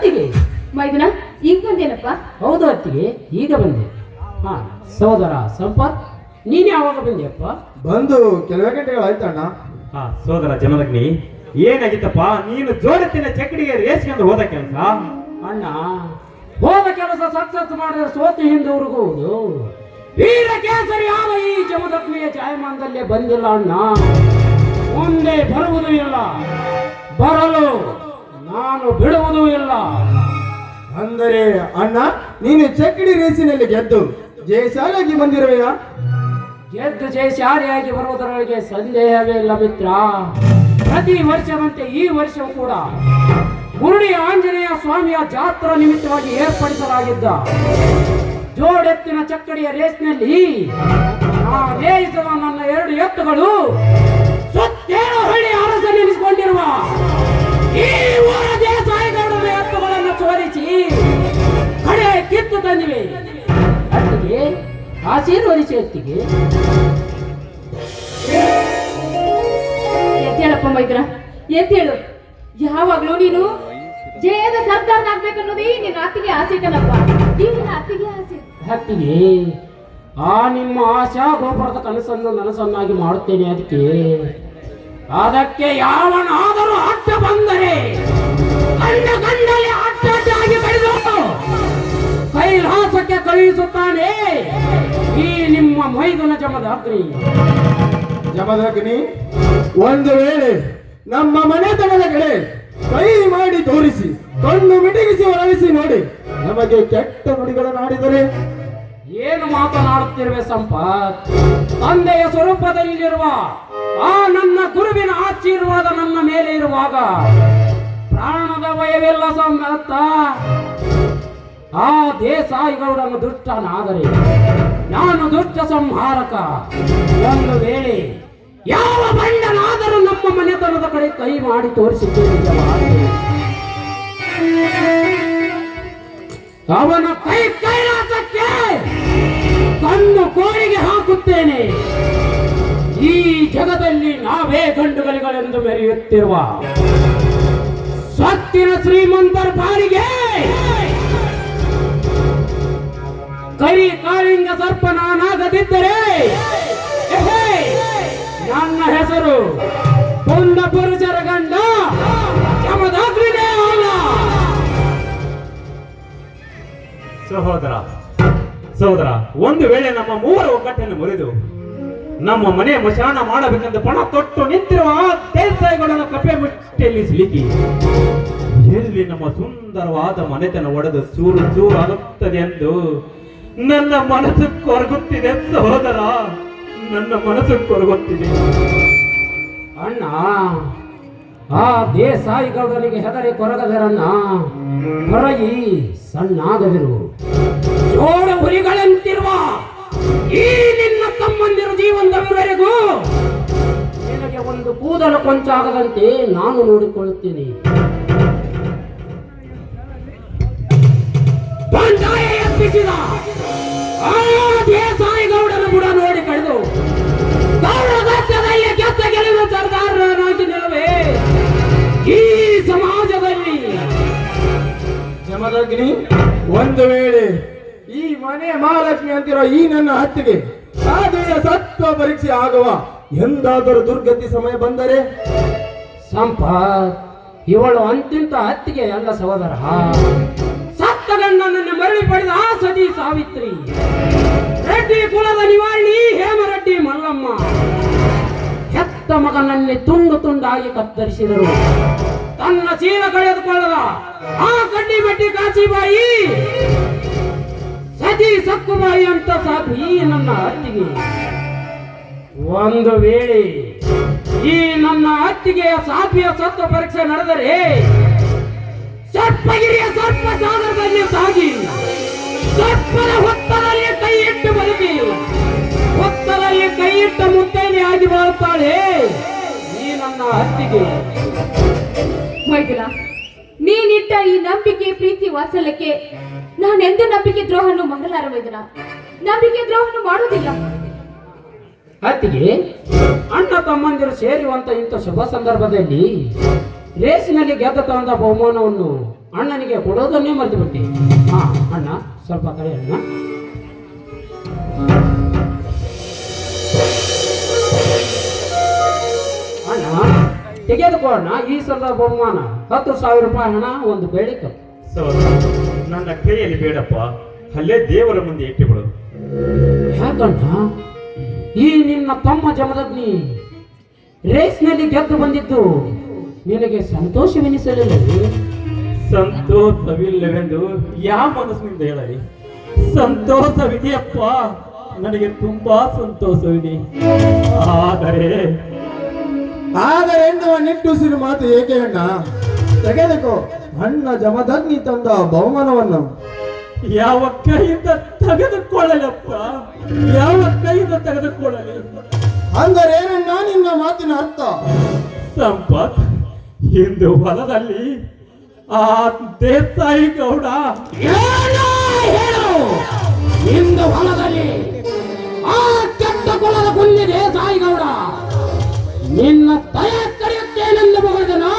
ಅತ್ತಿಗೆ? ಮೈದುನ ಈಗ ಬಂದೇನಪ್ಪ ಹೌದು ಅತ್ತಿಗೆ ಈಗ ಬಂದೆ. ಹಾ ಸೋದರ ಸಂಪತ್ ನೀನು ಯಾವಾಗ ಬಂದೆಯಪ್ಪ? ಬಂದು ಕೆಲವೇ ಗಂಟೆಗಳಾಯ್ತಣ್ಣ ಹಾ ಸೋದರ ಜಮದಗ್ನಿ ಏನಾಗಿತ್ತಪ್ಪ? ನೀನು ಜೋಡತ್ತಿನ ಚಕ್ಕಡಿಗೆ ರೇಸ್ಕೊಂಡು ಹೋದ ಕೆಲಸ? ಅಣ್ಣ ಹೋದ ಕೆಲಸ ಸಕ್ಸಸ್ ಮಾಡಿದ ಸೋತಿ ಹಿಂದೆ ಹುಡುಗುವುದು. ವೀರ ಕೇಸರಿ ಆದ ಈ ಜಮದಗ್ನಿಯ ಜಾಯಮಾನದಲ್ಲೇ ಬಂದಿಲ್ಲ ಅಣ್ಣ. ಮುಂದೆ ಬರುವುದು ಇಲ್ಲ. ಬರಲು ನಾನು ಬಿಡುವುದೂ ಇಲ್ಲ. ಅಂದರೆ ಅಣ್ಣ ನೀನು ಚಕ್ಕಡಿ ರೇಸಿನಲ್ಲಿ ಗೆದ್ದು ಜಯಶಾಲಾಗಿ ಬಂದಿರುವೆಯ? ಗೆದ್ದು ಜಯಶಾಲಿಯಾಗಿ ಬರುವುದರೊಳಗೆ ಸಂದೇಹವೇ ಇಲ್ಲ ಮಿತ್ರ. ಪ್ರತಿ ವರ್ಷವಂತೆ ಈ ವರ್ಷವೂ ಕೂಡ ಮುರುಡಿ ಆಂಜನೇಯ ಸ್ವಾಮಿಯ ಜಾತ್ರಾ ನಿಮಿತ್ತವಾಗಿ ಏರ್ಪಡಿಸಲಾಗಿದ್ದ ಜೋಡೆತ್ತಿನ ಚಕ್ಕಡಿಯ ರೇಸ್ನಲ್ಲಿ ಆ ರೇಸದ ನನ್ನ ಎರಡು ಎತ್ತುಗಳು ಸುತ್ತೇಳು ಹಳ್ಳಿ ಅರಸ ನಿಲ್ಲಿಸಿಕೊಂಡಿರುವ ಈ ಊರ ದೇಸಾಯಿಗೌಡರ ಎತ್ತುಗಳನ್ನು ಸೋಲಿಸಿ ಕಡೆ ಕಿತ್ತು ತಂದಿವೆ. ಅತ್ತಿಗೆ ಆಶೀರ್ವದಿಸಿ ಅತ್ತಿಗೆ. ಎತ್ತೇಳಪ್ಪ ಮೈದುನ ಎತ್ತೇಳು ಯಾವಾಗ್ಲೂ ನೀನು ಜಯದ ಸರ್ದಾರ್ ಆಗ್ಬೇಕನ್ನೋದೇ ನಿನ್ನ ಅತ್ತಿಗೆ ಆಸೆ ಕಣಪ್ಪ ನಿನ್ನ ಅತ್ತಿಗೆ ಆಸೆ. ಅತ್ತಿಗೆ, ಆ ನಿಮ್ಮ ಆಶಾ ಗೋಪುರದ ಕನಸನ್ನು ನನಸನ್ನಾಗಿ ಮಾಡುತ್ತೇನೆ ಅದಕ್ಕೆ ಅದಕ್ಕೆ ಯಾವನಾದರೂ ಅಡ್ಡ ಬಂದರೆ ಕಂಡ ಕಂಡಲ್ಲಿ ಅಡ್ಡಡ್ಡಾಗಿ ಬೆಳೆದು ಕೈಲಾಸಕ್ಕೆ ಕಳುಹಿಸುತ್ತಾನೆ. ಈ ನಿಮ್ಮ ಮೈದುನ ಜಮದ ಅಗ್ನಿ. ಒಂದು ವೇಳೆ ನಮ್ಮ ಮನೆತನದ ಕಡೆ ಕೈ ಮಾಡಿ ತೋರಿಸಿ, ಕಣ್ಣು ಮಿಟಗಿಸಿ ಹೊರಳಿಸಿ ನೋಡಿ, ನಮಗೆ ಕೆಟ್ಟ ನುಡಿಗಳನ್ನಾಡಿದರೆ ಏನು ಮಾತನಾಡುತ್ತಿರುವೆ ಸಂಪತ್ ತಂದೆಯ ಸ್ವರೂಪದಲ್ಲಿರುವ ಆ ನನ್ನ ಗುರುವಿನ ಆಶೀರ್ವಾದ ನನ್ನ ಮೇಲೆ ಇರುವಾಗ ಪ್ರಾಣದ ಭಯವಿಲ್ಲ ಸಂಗತ್ತ. ಆ ದೇಸಾಯಿಗೌಡನ ದುಷ್ಟನಾದರೆ ನಾನು ದುಷ್ಟ ಸಂಹಾರಕ. ಒಂದು ವೇಳೆ ಯಾವ ಬಂಡನಾದರೂ ನಮ್ಮ ಮನೆತನದ ಕಡೆ ಕೈ ಮಾಡಿ ತೋರಿಸಿದ್ದೇನೆ. ಅವನ ಕೈ ಕೈಲಾಸಕ್ಕೆ ಕಣ್ಣು ಕೋರಿಗೆ ಹಾಕುತ್ತೇನೆ. ಈ ಜಗದಲ್ಲಿ ನಾವೇ ಗಂಡುಗಳಿಗಳೆಂದು ಮೆರೆಯುತ್ತಿರುವ ಸತ್ತಿನ ಶ್ರೀಮಂತರ ಪಾಲಿಗೆ ಕರಿ ಕಾಳಿಂಗ ಸರ್ಪ ನಾನಾಗದಿದ್ದರೆ ನನ್ನ ಹೆಸರು ಕುಂದ ಪುರುಷರ ಗಂಡ ಸಹೋದರ ಸಹೋದರ, ಒಂದು ವೇಳೆ ನಮ್ಮ ಮೂವರ ಒಗ್ಗಟ್ಟನ್ನು ಮುರಿದು ನಮ್ಮ ಮನೆ ಮಶಾನ ಮಾಡಬೇಕೆಂದು ಪಣ ತೊಟ್ಟು ನಿಂತಿರುವ ಆ ದೇಸಾಯಿಗಳನ್ನು ಕಪ್ಪೆ ಮುಟ್ಟಿಯಲ್ಲಿ ಸಿಲುಕಿ, ಎಲ್ಲಿ ನಮ್ಮ ಸುಂದರವಾದ ಮನೆತನ ಒಡೆದು ಸೂರು ಸೂರು ಆಗುತ್ತದೆ ಎಂದು ನನ್ನ ಮನಸ್ಸು ಕೊರಗುತ್ತಿದೆ ಸಹೋದರ, ನನ್ನ ಮನಸ್ಸು ಕೊರಗುತ್ತಿದೆ. ಅಣ್ಣ, ಆ ದೇಸಾಯಿಗಳಿಗೆ ಹೆದರಿ ಕೊರಗದರನ್ನ ಹೊರಗಿ ಸಣ್ಣಾಗದಿರು ಜೋಡ ಹುಲಿಗಳಂತಿರುವ ಈ ನಿನ್ನ ತಮ್ಮಂದಿರ ಜೀವನದವರೆಗೂ ನಿನಗೆ ಒಂದು ಕೂದಲು ಕೊಂಚಾಗದಂತೆ ನಾನು ನೋಡಿಕೊಳ್ಳುತ್ತೇನೆ. ಎಬ್ಬಿಸಿದ ಆ ದೇಸಾಯಿಗೌಡನ ಬುಡ ನೋಡಿ ಕಳೆದು ಗೌರಗತ್ಯದಲ್ಲಿ ಗೆದ್ದ ಗೆಲುವು ಸರ್ದಾರನಾಗಿ ನಿಲ್ಲುವೆ ಈ ಸಮಾಜದಲ್ಲಿ ಜಮದಗ್ನಿ, ಒಂದು ವೇಳೆ ಮನೆ ಮಹಾಲಕ್ಷ್ಮಿ ಅಂತಿರೋ ಈ ನನ್ನ ಹತ್ತಿಗೆ ಸಾಧೆಯ ಸತ್ವ ಪರೀಕ್ಷೆ ಆಗುವ ಎಂದಾದರೂ ದುರ್ಗತಿ ಸಮಯ ಬಂದರೆ ಸಂಪ ಇವಳು ಅಂತಿಂತ ಹತ್ತಿಗೆ ಅಲ್ಲ ಸಹೋದರ. ಸತ್ತ ಮರಳಿ ಪಡೆದ ಆ ಸತಿ ಸಾವಿತ್ರಿ. ರೆಡ್ಡಿ ಕುಲದ ನಿವಾರಣಿ ಹೇಮರೆಡ್ಡಿ ಮಲ್ಲಮ್ಮ. ಹೆತ್ತ ಮಗನಲ್ಲಿ ತುಂಡು ತುಂಡಾಗಿ ಕತ್ತರಿಸಿದರು. ತನ್ನ ಚೀಲ ಕಳೆದುಕೊಳ್ಳದ ಆ ಕಡ್ಡಿ ಬಟ್ಟಿ ಕಾಚಿಬಾಯಿ ಸತಿ ಸಕ್ಕುಬಾಯಿ ಅಂತ ಸಾಕು ಈ ನನ್ನ ಅತ್ತಿಗೆ ಒಂದು ವೇಳೆ ಈ ನನ್ನ ಅತ್ತಿಗೆಯ ಸಾಪಿಯ ಸತ್ವ ಪರೀಕ್ಷೆ ನಡೆದರೆ, ಸರ್ಪಗಿರಿಯ ಸರ್ಪ ಸಾಗರದಲ್ಲಿ ಸಾಗಿ ಸರ್ಪದ ಹೊತ್ತದಲ್ಲಿ ಕೈ ಇಟ್ಟು ಬದುಕಿ ಹೊತ್ತದಲ್ಲಿ ಕೈ ಇಟ್ಟ ಮುತ್ತೈದೆ ಆಗಿ ಬಾಳುತ್ತಾಳೆ ಈ ನನ್ನ ಅತ್ತಿಗೆ ಮೈದಿಲ ನೀನಿಟ್ಟ ಈ ನಂಬಿಕೆ ಪ್ರೀತಿ ವಾತ್ಸಲ್ಯಕ್ಕೆ ನಾನೆಂದು ನಂಬಿಕೆ ದ್ರೋಹನ್ನು ಮಾಡಲಾರ ಮೈದುನ ನಂಬಿಕೆ ದ್ರೋಹನ್ನು ಮಾಡುವುದಿಲ್ಲ ಅತ್ತಿಗೆ ಅಣ್ಣ ತಮ್ಮಂದಿರು ಸೇರುವಂತ ಇಂಥ ಶುಭ ಸಂದರ್ಭದಲ್ಲಿ ರೇಸಿನಲ್ಲಿ ಗೆದ್ದ ತಂದ ಬಹುಮಾನವನ್ನು ಅಣ್ಣನಿಗೆ ಕೊಡೋದನ್ನೇ ಮರೆತು ಬಿಟ್ಟೆ ಹಾ ಅಣ್ಣ ಸ್ವಲ್ಪ ಕಡೆ ಅಣ್ಣ. ಅಣ್ಣ ತೆಗೆದುಕೋ ಅಣ್ಣ ಈ ಸಲದ ಬಹುಮಾನ. ಹತ್ತು ಸಾವಿರ ರೂಪಾಯಿ ಹಣ ಒಂದು ಬೇಡಿಕೆ. ನನ್ನ ಕೈಯಲ್ಲಿ ಬೇಡಪ್ಪ. ಅಲ್ಲೇ ದೇವರ ಮುಂದೆ ಇಟ್ಟುಬಿಡು. ಯಾಕಣ್ಣ ಈ ನಿನ್ನ ತಮ್ಮ ಜಮದಗ್ನಿ ರೇಸ್ನಲ್ಲಿ ಗೆದ್ದು ಬಂದಿದ್ದು ನಿನಗೆ ಸಂತೋಷವೆನಿಸಲಿಲ್ಲ ಸಂತೋಷವಿಲ್ಲವೆಂದು ಯಾವ ಮನಸ್ಸಿನಿಂದ ಹೇಳಲಿ? ಸಂತೋಷವಿದೆಯಪ್ಪ. ನನಗೆ ತುಂಬಾ ಸಂತೋಷವಿದೆ. ಆದರೆ ಆದರೆ ಎನ್ನುವ ನಿಟ್ಟುಸಿರು ಮಾತು ಏಕೆ ಅಣ್ಣ? ತೆಗೆದುಕೋ. ಹಣ್ಣ ಜಮದಗ್ನಿ ತಂದ ಬಹುಮಾನವನ್ನು. ಯಾವ ಕೈಯಿಂದ ತೆಗೆದುಕೊಳ್ಳಲಪ್ಪ ಯಾವ ಕೈಯಿಂದ ತೆಗೆದುಕೊಳ್ಳಲಿ? ಅಂದರೆ ಏನಣ್ಣ ನಿನ್ನ ಮಾತಿನ ಅರ್ಥ. ಸಂಪತ್ ಇಂದು ಹೊಲದಲ್ಲಿ ಆ ದೇಸಾಯಿ ಗೌಡ. ಹೇಳು. ಇಂದು ಹೊಲದಲ್ಲಿ ಆ ಕೆಟ್ಟ ಕುಲದ ದೇಸಾಯಿ ಸಾಯಿಗೌಡ ನಿನ್ನ ತಯ ಕರೆಯುತ್ತೇನೆಂದು ಬಗಳಿದನು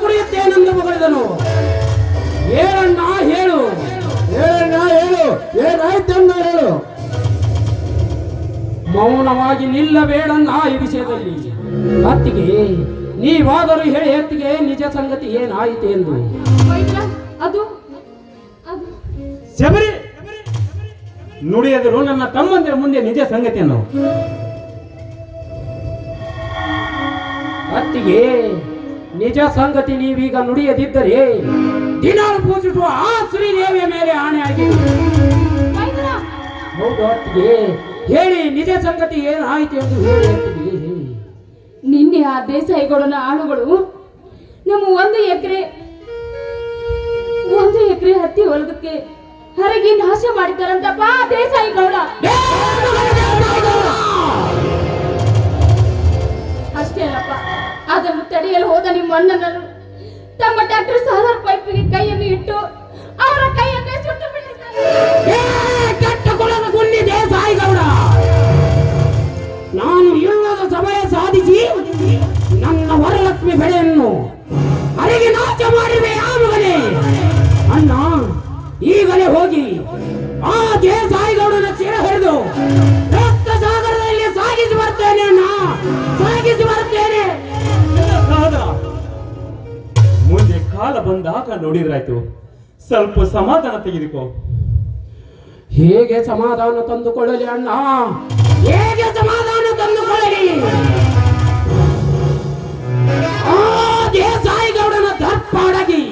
ಕುಡಿಯುತ್ತೇನೆಂದು ಬಗಳಿದನು ಹೇಳಣ್ಣ ಹೇಳು. ಹೇಳಣ್ಣ ಹೇಳು. ಏನಾಯ್ತಣ್ಣ ಹೇಳು. ಮೌನವಾಗಿ ನಿಲ್ಲಬೇಡಣ್ಣ ಈ ವಿಷಯದಲ್ಲಿ. ಅತ್ತಿಗೆ ನೀವಾದರೂ ಹೇಳಿ ಅತ್ತಿಗೆ ನಿಜ ಸಂಗತಿ ಏನಾಯಿತು ಎಂದು. ಅದು ಅದು. ಶಬರಿ ನುಡಿಯದರು ನನ್ನ ತಮ್ಮಂದಿರ ಮುಂದೆ ನಿಜ ಸಂಗತಿಯನ್ನು ಅತ್ತಿಗೆ ನಿಜ ಸಂಗತಿ ನೀವೀಗ ನುಡಿಯದಿದ್ದರೆ ದಿನ ಪೂಜಿಸುವ ಆ ಶ್ರೀದೇವಿಯ ಮೇಲೆ ಆಣೆ ಆಗಿ ಹೌದು ಅತ್ತಿಗೆ ಹೇಳಿ ನಿಜ ಸಂಗತಿ ಏನಾಯಿತು ಎಂದು ಹೇಳಿ ಅತ್ತಿಗೆ ಹೇಳಿ. ನಿನ್ನೆ ಆ ದೇಸಾಯಿಗೌಡನ ಆಳುಗಳು ನಮ್ಮ ಒಂದು ಎಕರೆ ಒಂದು ಎಕರೆ ಹತ್ತಿ ಹೊಲದಕ್ಕೆ ಹರಗಿ ನಾಶ ಮಾಡಿದ್ದಾರಂತಪ್ಪ ಆ ದೇಸಾಯಿಗೌಡ ಅದನ್ನು ತಡೆಯಲು ಹೋದ ನಿಮ್ಮ ಅಣ್ಣನನ್ನು ತಮ್ಮ ಡಾಕ್ಟರ್ ಸಾಲಾರ್ ಪೈಪಿಗೆ ಕೈಯನ್ನು ಇಟ್ಟು ಅವರ ಕೈಯನ್ನೇ ಸುಟ್ಟು ಬಿಟ್ಟಿದ್ದಾರೆ. ಸಾಯಿಗೌಡ. ನಾನು ಇಲ್ಲದ ಸಮಯ ಸಾಧಿಸಿ ನನ್ನ ವರಲಕ್ಷ್ಮಿ ಬೆಳೆಯನ್ನು ಅರೆಗೆ ನಾಶ ಮಾಡಿವೆ ಆ ಮಗನೇ. ಅಣ್ಣ, ಈಗಲೇ ಹೋಗಿ ಕಾಲ ಬಂದಾಗ ನೋಡಿದ್ರಾಯ್ತು. ಸ್ವಲ್ಪ ಸಮಾಧಾನ ತೆಗೆದುಕೋ. ಹೇಗೆ ಸಮಾಧಾನ ತಂದುಕೊಳ್ಳಲಿ ಅಣ್ಣ? ಹೇಗೆ ಸಮಾಧಾನ ತಂದುಕೊಳ್ಳಲಿ? ದೇಸಾಯಿಗೌಡನ ದರ್ಪಾಡಗಿ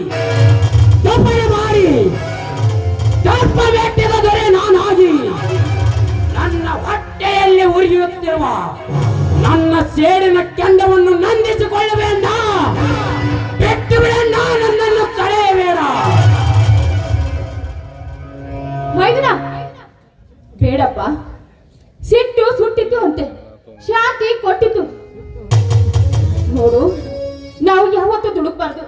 ದಪ್ಪಣೆ ಮಾಡಿ, ದರ್ಪ ಬೆಟ್ಟದ ದೊರೆ ನಾನಾಗಿ, ನನ್ನ ಹೊಟ್ಟೆಯಲ್ಲಿ ಉರಿಯುತ್ತಿರುವ ನನ್ನ ಸೇಡಿನ ಕೆಂಡವನ್ನು ನಂದಿಸಿಕೊಳ್ಳಬೇಡ. ಬಿಡಣ್ಣ ನನ್ನನ್ನು ತಡೆಯಬೇಡ ಮೈದನ, ಬೇಡಪ್ಪ. ಸಿಟ್ಟು ಸುಟ್ಟಿತ್ತು ಅಂತೆ. ಶಾಂತಿ ಕೊಟ್ಟಿತ್ತು. ನೋಡು, ನಾವು ಯಾವತ್ತೂ ದುಡುಕ್ಬಾರ್ದು.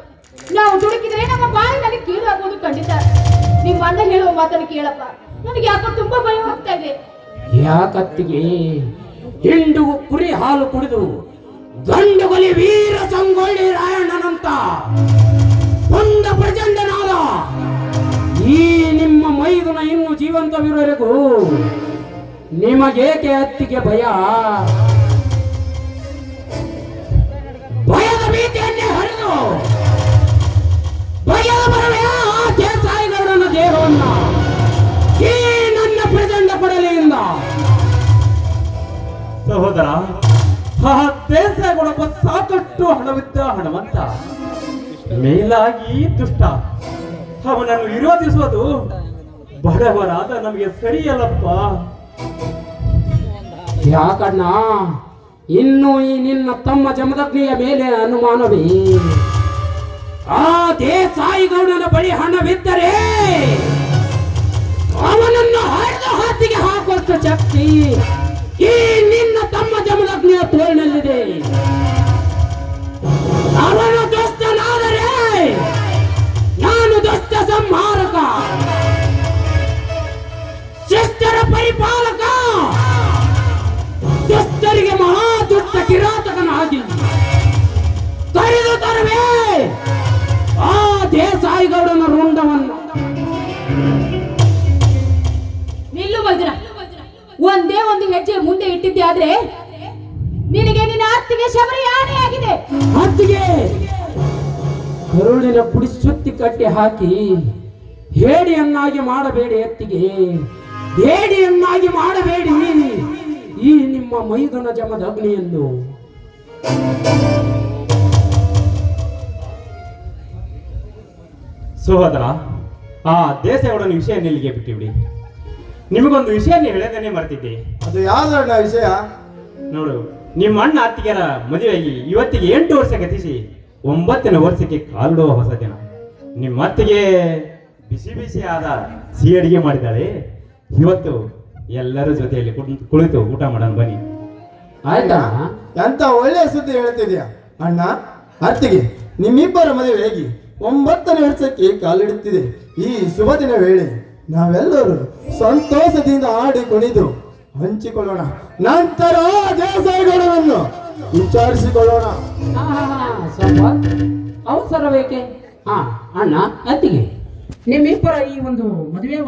ನಾವು ದುಡುಕಿದ್ರೆ ನಮ್ಮ ಬಾಯಿನಲ್ಲಿ ಕೀಳಾಗೋದು ಖಂಡಿತ. ನಿಮ್ಮ ಅಣ್ಣ ಹೇಳುವ ಮಾತನ್ನು ಕೇಳಪ್ಪ. ನನಗೆ ಯಾಕೋ ತುಂಬಾ ಭಯ ಆಗ್ತಾ ಇದೆ. ಯಾಕತ್ತಿಗೆ ಹಿಂಡು ಕುರಿ ಹಾಲು ಕುಡಿದು ಗಂಡುಗಲಿ ವೀರ ಸಂಗೊಳ್ಳಿ ರಾಯಣ್ಣನಂತ. ಒಂದ ಪ್ರಚಂಡನಾದ. ಈ ನಿಮ್ಮ ಮೈದುನ ಇನ್ನು ಜೀವಂತವಿರುವವರೆಗೂ ನಿಮಗೇಕೆ ಅತ್ತಿಗೆ ಭಯ? ಭಯದ ಭೀತಿಯನ್ನೇ ಹರಿದು, ಭಯದ ಬರವೇ ಆ ದೇಸಾಯಿಗೌಡನ ದೇಹವನ್ನ ಈ ನನ್ನ ಪ್ರಚಂಡ ಕೊಡಲಿಯಿಂದ. ಸಹೋದರ ದೇಸಾಯಿಗೊಳೊಬ್ಬ ಸಾಕಷ್ಟು ಹಣವಿದ್ದ ಹಣವಂತ. ಮೇಲಾಗಿ ದುಷ್ಟ. ಅವನನ್ನು ವಿರೋಧಿಸುವುದು ಬಡವರಾದ ನಮಗೆ ಸರಿಯಲ್ಲಪ್ಪ. ಯಾಕಣ್ಣ, ಇನ್ನು ಈ ನಿನ್ನ ತಮ್ಮ ಜಮದಗ್ನಿಯ ಮೇಲೆ ಅನುಮಾನವೇ? ಆ ದೇಸಾಯಿಗೌಡನ ಬಳಿ ಹಣವಿದ್ದರೆ ಅವನನ್ನು ಹರಿದ ಹಾತಿಗೆ ಹಾಕುವಷ್ಟು ಶಕ್ತಿ ಇಟ್ಟಿದ್ದೆ ಆದ್ರೆ ನಿನಗೆ ನಿನ್ನ ಅತ್ತಿಗೆ ಶಬರಿ ಆನೆ ಆಗಿದೆ. ಅತ್ತಿಗೆ ಕರುಳಿನ ಪುಡಿ ಸುತ್ತಿ ಕಟ್ಟಿ ಹಾಕಿ ಹೇಡಿಯನ್ನಾಗಿ ಮಾಡಬೇಡಿ ಅತ್ತಿಗೆ ಹೇಡಿಯನ್ನಾಗಿ ಮಾಡಬೇಡಿ ಈ ನಿಮ್ಮ ಮೈದುನ ಜಮದ ಅಗ್ನಿಯನ್ನು. ಸಹೋದರ ಆ ದೇಸಗೌಡನ ವಿಷಯ ನಿಲ್ಲಿಗೆ ಬಿಟ್ಟಿಬಿಡಿ. ನಿಮಗೊಂದು ವಿಷಯ ನೀವು ಹೇಳದೇನೆ ಮರ್ತಿದ್ದೆ. ಅದು ಯಾವ್ದಣ್ಣ ವಿಷಯ? ನೋಡು ನಿಮ್ಮ ಅಣ್ಣ ಅತ್ತಿಗೆರ ಮದುವೆಯಾಗಿ ಇವತ್ತಿಗೆ ಎಂಟು ವರ್ಷ ಗತಿಸಿ ಒಂಬತ್ತನೇ ವರ್ಷಕ್ಕೆ ಕಾಲಿಡುವ ಹೊಸ ದಿನ. ನಿಮ್ಮ ಅತ್ತಿಗೆ ಬಿಸಿ ಬಿಸಿ ಆದ ಸಿಹಿ ಅಡಿಗೆ ಮಾಡಿದ್ದಾಳೆ. ಇವತ್ತು ಎಲ್ಲರ ಜೊತೆಯಲ್ಲಿ ಕುಳ್- ಕುಳಿತು ಊಟ ಮಾಡೋಣ ಬನ್ನಿ. ಆಯ್ತಾ? ಎಂತ ಒಳ್ಳೆಯ ಸುದ್ದಿ ಹೇಳ್ತಿದ್ಯಾ? ಅಣ್ಣ ಅತ್ತಿಗೆ ನಿಮ್ಮಿಬ್ಬರ ಮದುವೆ ಹೇಗೆ? ಒಂಬತ್ತನೇ ವರ್ಷಕ್ಕೆ ಕಾಲಿಡುತ್ತಿದೆ. ಈ ಶುಭ ದಿನ ವೇಳೆ ನಾವೆಲ್ಲರೂ ಸಂತೋಷದಿಂದ ಆಡಿ ಕುಣಿದು ಹಂಚಿಕೊಳ್ಳೋಣ. ನಂತರ ದೇಸಾಯಿಗಳನ್ನು ವಿಚಾರಿಸಿಕೊಳ್ಳೋಣ. ಅವಸರ ಬೇಕೆ ಹಾ ಅಣ್ಣ, ಅತ್ತಿಗೆ. ನಿಮ್ಮಿಬ್ಬರ ಈ ಒಂದು ಮದುವೆ